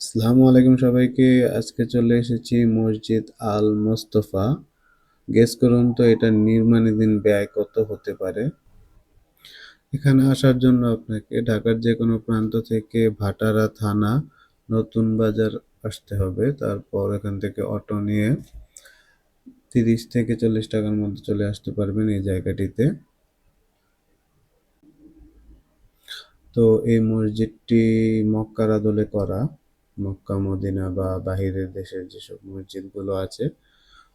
আসসালামু আলাইকুম সবাইকে। আজকে চলে এসেছি মসজিদ আল মোস্তফা। গেস করুন তো এটা নির্মাণাধীন ব্যয় কত হতে পারে? এখানে আসার জন্য আপনাকে ঢাকার যে কোনো প্রান্ত থেকে ভাটারা থানা, নতুন বাজার আসতে হবে। তারপর এখান থেকে অটো নিয়ে তিরিশ থেকে চল্লিশ টাকার মধ্যে চলে আসতে পারবেন এই জায়গাটিতে। তো এই মসজিদটি মক্কার আদলে করা। মক্কা, মদিনা বা বাহিরের দেশের যেসব মসজিদগুলো আছে,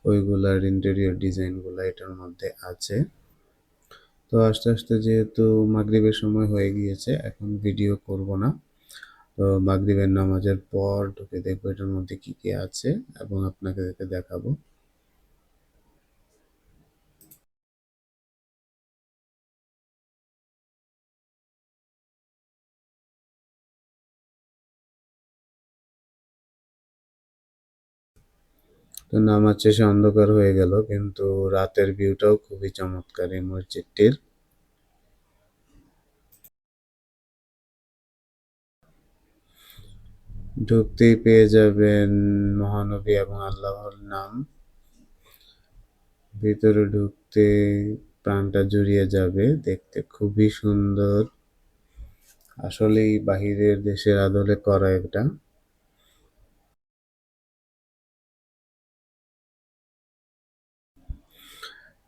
ওইগুলার ইন্টেরিয়র ডিজাইনগুলো এটার মধ্যে আছে। তো আস্তে আস্তে যেহেতু মাগরীবের সময় হয়ে গিয়েছে, এখন ভিডিও করব না। তো মাগরীবের নামাজের পর ঢুকে দেখব এটার মধ্যে কি কি আছে এবং আপনাকে দেখাবো। তো নামাজ শেষে অন্ধকার হয়ে গেল, কিন্তু রাতের ভিউটাও খুবই চমৎকার এই মসজিদটির। ঢুকতেই পেয়ে যাবেন মহানবী এবং আল্লাহর নাম। ভিতরে ঢুকতে প্রাণটা জুড়িয়ে যাবে, দেখতে খুবই সুন্দর। আসলেই বাহিরের দেশের আদলে করা এটা।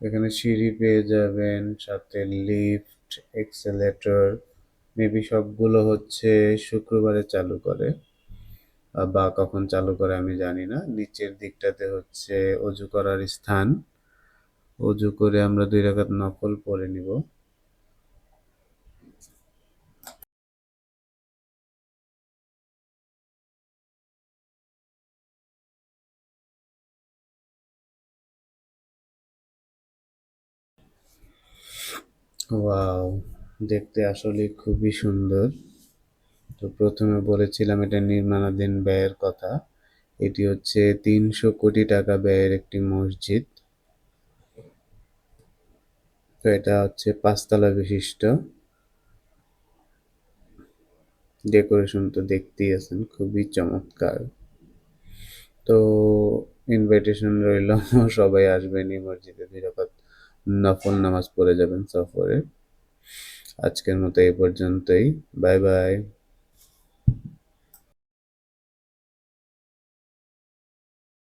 এখানে সিঁড়ি পেয়ে যাবেন, সাথে লিফট, এক্সেলেটর, মেবি সবগুলো হচ্ছে শুক্রবারে চালু করে। বা কখন চালু করে আমি জানি না। নিচের দিকটাতে হচ্ছে অজু করার স্থান। অজু করে আমরা দুই রাকাত নকল পরে নিব। ওয়াও দেখতে আসলে খুবই সুন্দর। তো প্রথমে বলেছিলাম এটা নির্মাণাধীন ব্যয়ের কথা। এটি হচ্ছে তিনশো কোটি টাকা ব্যয়ের একটি মসজিদ। তো এটা হচ্ছে পাঁচতলা বিশিষ্ট। ডেকোরেশন তো দেখতেই আছেন, খুবই চমৎকার। তো ইনভাইটেশন রইল, সবাই আসবেন এই মসজিদে, নিরাপদ নফল নামাজ পড়ে যাবেন সফরে। আজকের মতো এই পর্যন্তই। Bye bye.